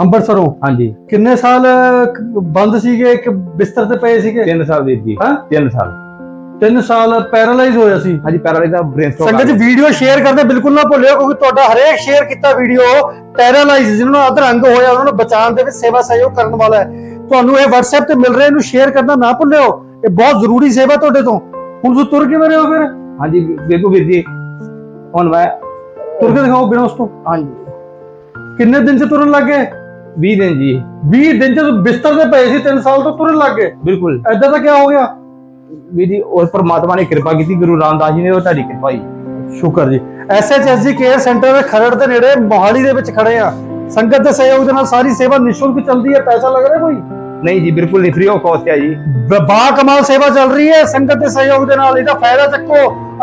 ਅੰਮ੍ਰਿਤਸਰੋਂ ਹਾਂਜੀ। ਕਿੰਨੇ ਸਾਲ ਬੰਦ ਸੀਗੇ ਇੱਕ ਬਿਸਤਰ ਤੇ ਪਏ ਸੀਗੇ? 3 ਸਾਲ ਵੀਰ ਜੀ। ਹਾਂ? 3 ਸਾਲ। 3 ਸਾਲ ਪੈਰਾਲਾਈਜ਼ ਹੋਇਆ ਸੀ। ਹਾਂਜੀ ਪੈਰਾਲਾਈਜ਼ ਦਾ ਬ੍ਰੇਨ ਸੰਗਤ ਜੀ ਵੀਡੀਓ ਸ਼ੇਅਰ ਕਰਦੇ ਬਿਲਕੁਲ ਨਾ ਭੁੱਲਿਓ ਕਿਉਂਕਿ ਤੁਹਾਡਾ ਹਰੇਕ ਸ਼ੇਅਰ ਕੀਤਾ ਵੀਡੀਓ ਪੈਰਾਲਾਈਜ਼ ਜਿਹਨਾਂ ਨੂੰ ਅਧਰੰਗ ਹੋਇਆ ਉਹਨਾਂ ਨੂੰ ਬਚਾਉਣ ਦੇ ਵਿੱਚ ਸੇਵਾ ਸਹਿਯੋਗ ਕਰਨ ਵਾਲਾ ਹੈ। ਤੁਹਾਨੂੰ ਇਹ WhatsApp ਤੇ ਮਿਲ ਰਿਹਾ ਇਹਨੂੰ ਸ਼ੇਅਰ ਕਰਨਾ ਨਾ ਭੁੱਲਿਓ। ਇਹ ਬਹੁਤ ਜ਼ਰੂਰੀ ਸੇਵਾ ਤੁਹਾਡੇ ਤੋਂ। ਹੁਣ ਤੁਸੀਂ ਤੁਰ ਕਿਵੇਂ ਰਹੇ ਹੋ ਫਿਰ? ਹਾਂਜੀ ਦੇਖੋ ਵੀਰ ਜੀ ਹੁਣ ਮੈਂ ਤੁਰ ਕੇ ਦਿਖਾਓ ਬਿਨਾਂ ਉਸ ਤੋਂ। ਹਾਂਜੀ। ਕਿੰਨੇ ਦਿਨ ਚ ਤੁਰਨ ਲੱਗੇ 20 ਦਿਨ ਜੀ। 20 ਦਿਨ ਚ ਤੁਸੀਂ ਬਿਸਤਰ ਤੇ ਪਏ ਸੀ 3 ਸਾਲ ਤੋਂ ਤੁਰਨ ਲੱਗੇ ਬਿਲਕੁਲ। ਐਦਾਂ ਤਾਂ ਕੀ ਹੋ ਗਿਆ? ਵੀਰ ਜੀ ਉਸ ਪਰਮਾਤਮਾ ਨੇ ਕਿਰਪਾ ਕੀਤੀ ਗੁਰੂ ਰਾਮਦਾਸ ਜੀ ਨੇ ਉਹ ਤੁਹਾਡੀ ਕਿਰਪਾ ਹੀ ਸ਼ੁਕਰ ਜੀ। ਐਸਐਚਐਸਜੀ ਕੇਅਰ ਸੈਂਟਰ ਖਰੜ ਦੇ ਨੇੜੇ ਮੋਹਾਲੀ ਦੇ ਵਿੱਚ ਖੜੇ ਆ। ਸੰਗਤ ਦੇ ਸਹਿਯੋਗ ਦੇ ਨਾਲ ਸਾਰੀ ਸੇਵਾ ਨਿਸ਼ੁਲਕ ਚੱਲਦੀ ਹੈ। ਪੈਸਾ ਲੱਗ ਰਿਹਾ ਕੋਈ? ਨਹੀਂ ਜੀ ਬਿਲਕੁਲ ਨਹੀਂ ਫ੍ਰੀ ਆਫ ਕਾਸਟ ਹੈ ਜੀ। ਬਾ ਕਮਾਲ ਸੇਵਾ ਚੱਲ ਰਹੀ ਹੈ। ਸੰਗਤ ਦੇ ਸਹਿਯੋਗ ਦੇ ਨਾਲ ਇਹਦਾ ਫਾਇਦਾ ਚੱਕੋ।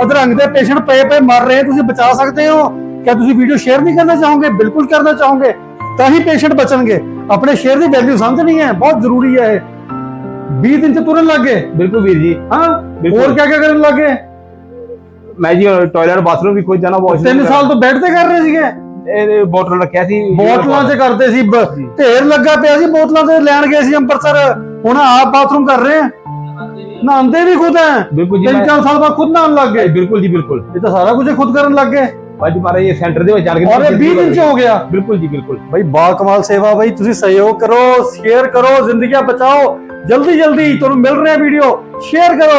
ਅਧਰੰਗ ਦੇ ਪੇਸ਼ੈਂਟ ਪਏ ਪਏ ਮਰ ਰਹੇ ਤੁਸੀਂ ਬਚਾ ਸਕਦੇ ਹੋ। ਕਿਆ ਤੁਸੀਂ ਵੀਡੀਓ ਸ਼ੇਅਰ ਨਹੀਂ ਕਰਨਾ ਚਾਹੋਗੇ? ਬਿਲਕੁਲ ਕਰਨਾ ਚਾਹੋਗੇ। ਤਾਂ ਹੀ ਪੇਸ਼ੈਂਟ ਬਚਣਗੇ। ਆਪਣੇ ਸ਼ੇਅਰ ਦੀ ਵੈਲਿਊ ਸਮਝਣੀ ਹੈ ਬਹੁਤ ਜ਼ਰੂਰੀ ਹੈ ਇਹ। 20 ਦਿਨ ਚ ਤੁਰਨ ਲੱਗੇ ਬਿਲਕੁਲ ਵੀਰ ਜੀ। ਹਾਂ। ਹੋਰ ਕਿਆ ਕਿਆ ਕਰਨ ਲੱਗੇ ਮੈਂ ਜੀ ਟਾਇਲਟ ਬਾਥਰੂਮ ਵੀ ਖੁਦ ਜਾਣਾ ਵਾਸ਼ਰੂਮ 3 ਸਾਲ ਤੋਂ ਬੈੱਡ ਤੇ ਕਰ ਰਹੇ ਸੀਗੇ। ਇਹ ਬੋਟਲ ਰੱਖਿਆ ਸੀ। ਬੋਤਲਾਂ 'ਚ ਕਰਦੇ ਸੀ ਢੇਰ ਲੱਗਾ ਪਿਆ ਸੀ ਬੋਤਲਾਂ ਤੇ ਲੈਣ ਗਏ ਸੀ ਅੰਮ੍ਰਿਤਸਰ। ਹੁਣ ਆਪ ਬਾਥਰੂਮ ਕਰ ਰਹੇ ਆ। ਨਹਾਉਂਦੇ ਵੀ ਖੁਦ ਹੈ ਬਿਲਕੁਲ ਜੀ ਤਿੰਨ ਮੈਂ- ਚਾਰ ਸਾਲ ਬਾਅਦ ਖੁਦ ਨਹਾਉਣ ਲੱਗ ਗਏ। ਬਿਲਕੁਲ ਜੀ ਬਿਲਕੁਲ। ਇਹ ਤਾਂ ਸਾਰਾ ਕੁਝ ਖੁਦ ਕਰਨ ਲੱਗ ਗਏ। ਅੱਜ ਮਾਰਾ ਇਹ ਸੈਂਟਰ ਦੇ ਵਿੱਚ ਆ ਕੇ ਔਰ ਇਹ 20 ਦਿਨ 'ਚ ਹੋ ਗਿਆ। ਬਿਲਕੁਲ ਜੀ ਬਿਲਕੁਲ। ਬਈ ਬਾ ਕਮਾਲ ਸੇਵਾ ਬਈ ਤੁਸੀਂ ਸਹਿਯੋਗ ਕਰੋ ਸ਼ੇਅਰ ਕਰੋ ਜ਼ਿੰਦਗੀਆਂ ਬਚਾਓ। ਜਲਦੀ ਜਲਦੀ ਤੁਹਾਨੂੰ ਮਿਲ ਰਿਹਾ ਵੀਡੀਓ। ਸ਼ੇਅਰ ਕਰੋ।